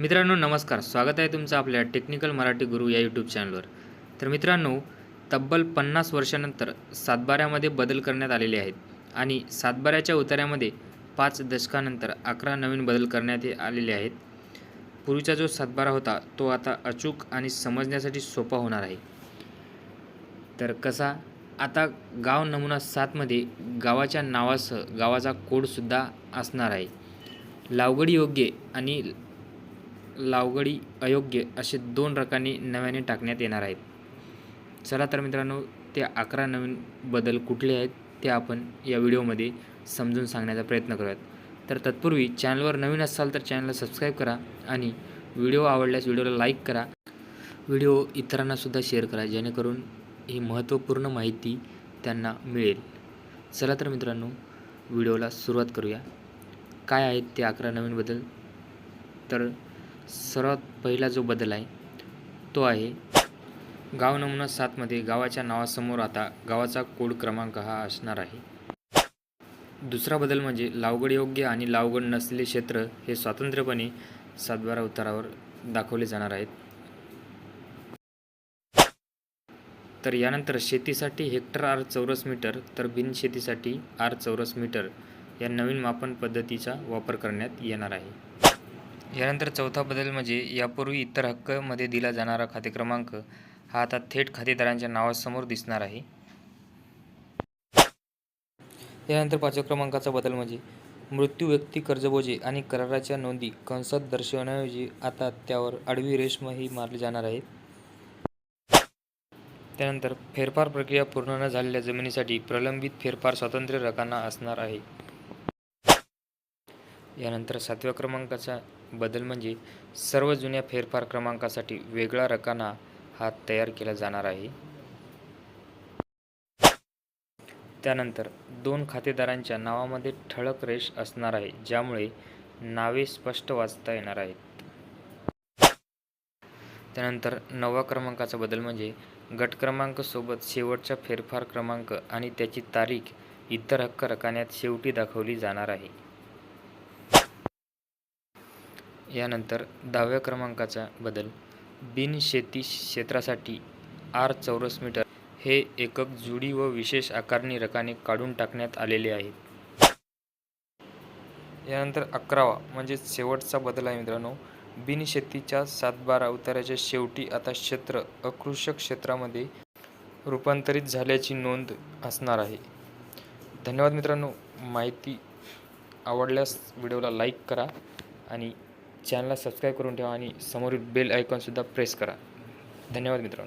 मित्रांनो नमस्कार. स्वागत आहे तुमचं आपल्या टेक्निकल मराठी गुरु या यूट्यूब चॅनलवर तर मित्रांनो तब्बल पन्नास वर्षानंतर सातबाऱ्यामध्ये बदल करण्यात आलेले आहेत आणि सातबाऱ्याच्या उतार्यामध्ये पाच दशकानंतर अकरा नवीन बदल करण्यात आलेले आहेत. पूर्वीचा जो सातबारा होता तो आता अचूक आणि समजण्यासाठी सोपा होणार आहे. तर कसा आता गाव नमुना सातमध्ये गावाच्या नावासह गावाचा कोडसुद्धा असणार आहे. लावगडी योग्य आणि लावगडी अयोग्य असे दोन रकाने नव्याने टाकण्यात येणार आहेत. चला तर मित्रांनो ते अकरा नवीन बदल कुठले आहेत ते आपण या व्हिडिओमध्ये समजून सांगण्याचा प्रयत्न करूयात. तर तत्पूर्वी चॅनलवर नवीन असाल तर चॅनलला सबस्क्राईब करा आणि व्हिडिओ आवडल्यास व्हिडिओला लाईक करा. व्हिडिओ इतरांनासुद्धा शेअर करा जेणेकरून ही महत्त्वपूर्ण माहिती त्यांना मिळेल. चला तर मित्रांनो व्हिडिओला सुरुवात करूया. काय आहेत ते अकरा नवीन बदल? तर सर्वात पहिला जो बदल आहे तो आहे गाव नमुना सातमध्ये गावाच्या नावासमोर आता गावाचा कोड क्रमांक हा असणार आहे. दुसरा बदल म्हणजे लावगड योग्य आणि लावगड नसलेले क्षेत्र हे स्वतंत्रपणे सातबारा उतारावर दाखवले जाणार आहेत. तर यानंतर शेतीसाठी हेक्टर आर चौरस मीटर तर बिनशेतीसाठी आर चौरस मीटर या नवीन मापन पद्धतीचा वापर करण्यात येणार आहे. यानंतर चौथा बदल म्हणजे यापूर्वी इतर हक्कमध्ये दिला जाणारा खाते क्रमांक हा आता थेट खातेदारांच्या नावासमोर दिसणार आहे. यानंतर पाचव्या क्रमांकाचा बदल म्हणजे मृत्यू व्यक्ती कर्जबोजे आणि कराराच्या नोंदी कंसात दर्शवण्याऐवजी आता त्यावर आडवी रेषमही मारली जाणार आहे त्यानंतर फेरफार प्रक्रिया पूर्ण न झालेल्या जमिनीसाठी प्रलंबित फेरफार स्वातंत्र्य रकाना असणार आहे. यानंतर सातव्या क्रमांकाचा बदल म्हणजे सर्व जुन्या फेरफार क्रमांकासाठी वेगळा रकाना हा तयार केला जाणार आहे. त्यानंतर दोन खातेदारांच्या नावामध्ये ठळक रेष असणार आहे ज्यामुळे नावे स्पष्ट वाचता येणार आहेत. त्यानंतर नववा क्रमांकाचा बदल म्हणजे गट क्रमांक सोबत शेवटचा फेरफार क्रमांक आणि त्याची तारीख इतर हक्क रकान्यात शेवटी दाखवली जाणार आहे. यानंतर दहाव्या क्रमांकाचा बदल. बिनशेती क्षेत्रासाठी आर चौरस मीटर हे एकक जुडी व विशेष आकारणी रकाने काढून टाकण्यात आलेले आहेत यानंतर अकरावा म्हणजे शेवटचा बदल आहे मित्रांनो. बिनशेतीच्या सातबारा उताराच्या शेवटी आता क्षेत्र अकृषक क्षेत्रामध्ये रूपांतरित झाल्याची नोंद असणार आहे. धन्यवाद मित्रांनो. माहिती आवडल्यास व्हिडिओला लाईक करा आणि चॅनलला सबस्क्राईब करून ठेवा आणि समोरील बेल आयकॉनसुद्धा प्रेस करा. धन्यवाद मित्रांनो.